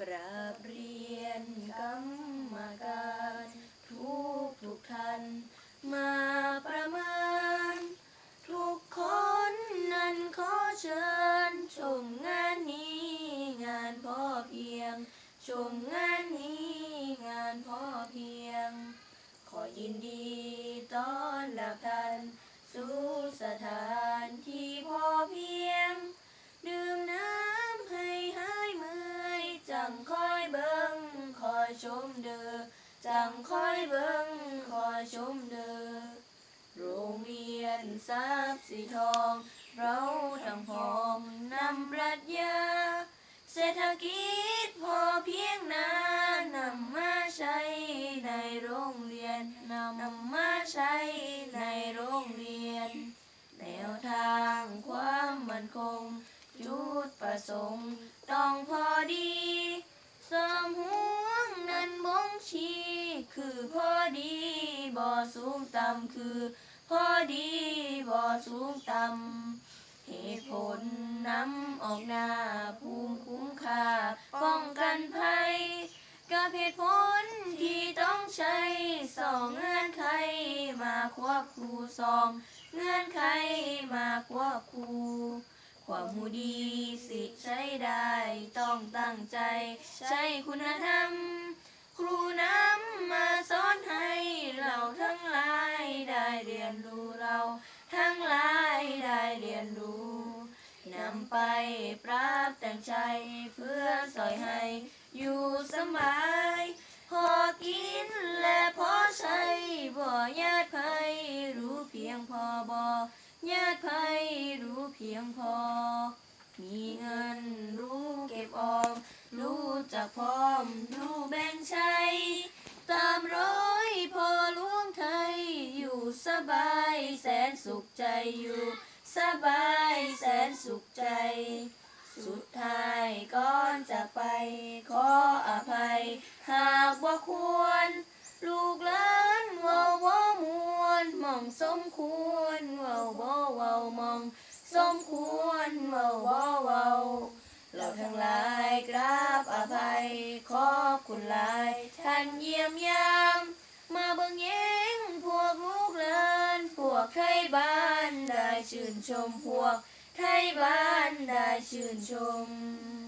กราบเรียนกรรมการทุกทุกท่านมาประเมิน ทุกคนนั้นขอเชิญ ชมงานนี้งานพอเพียง ชมงานนี้งานพอเพียง ขอยินดีต้อนรับท่านสู่สถาน ชมเด้อจังคอยเบิ่งคอยชมเด้อโรงเรียนทรัพย์สีทอง เราทั้งพร้อมนำปรัชญาเศรษฐกิจพอเพียงนานำมาใช้ในโรงเรียนนำมาใช้ในโรงเรียน แนวทางความมั่นคง จุดประสงค์ ต้องพอดีสมห่วงนั้นบ่ง ชี้คือพอดีบ่สูงต่ำคือพอดีบ่สูงต่ำเหตุผลนำออกหน้าภูมิคุ้มค่าป้องกันภัยกับเหตุผลที่ต้องใช้สองเงื่อนไขมาควบคู่สองเงื่อนไขมาควบคู่ความหูดีสิใช้ได้ต้องตั้งใจ ใช้คุณธรรม ครูนำมาสอนให้เราทั้งหลายได้เรียนรู้เราทั้งหลายได้เรียนรู้นำไปปรับแต่งใจเพื่อสอยให้อยู่สบายพอกินและพอใช้บ่ญาติภัยรู้เพียงพอบ่ญาติภัยรู้เพียงพอ มีเงินรู้เก็บออมรู้จักพร้อมรู้แบ่ งใช้ตามร้อยพอหลวงไทย อยู่สบายแสนสุขใจอยู่ สบายแสนสุขใจ สุดท้ายก่อนจากไป ขออภัย หากว่าควร ลูกหลานว่าว่ามวนมองสมควรว่าบ่เว้ามองสมควรเว่าบ่เว้าเราทั้งหลายกราบอภัย ขอ บคุณลาย ท่านเยี่ยมยาม มาเบิ่งเย้งพวกลูกหลานพวกไทยบ้านได้ชื่นชมพวกไทยบ้านได้ชื่นชม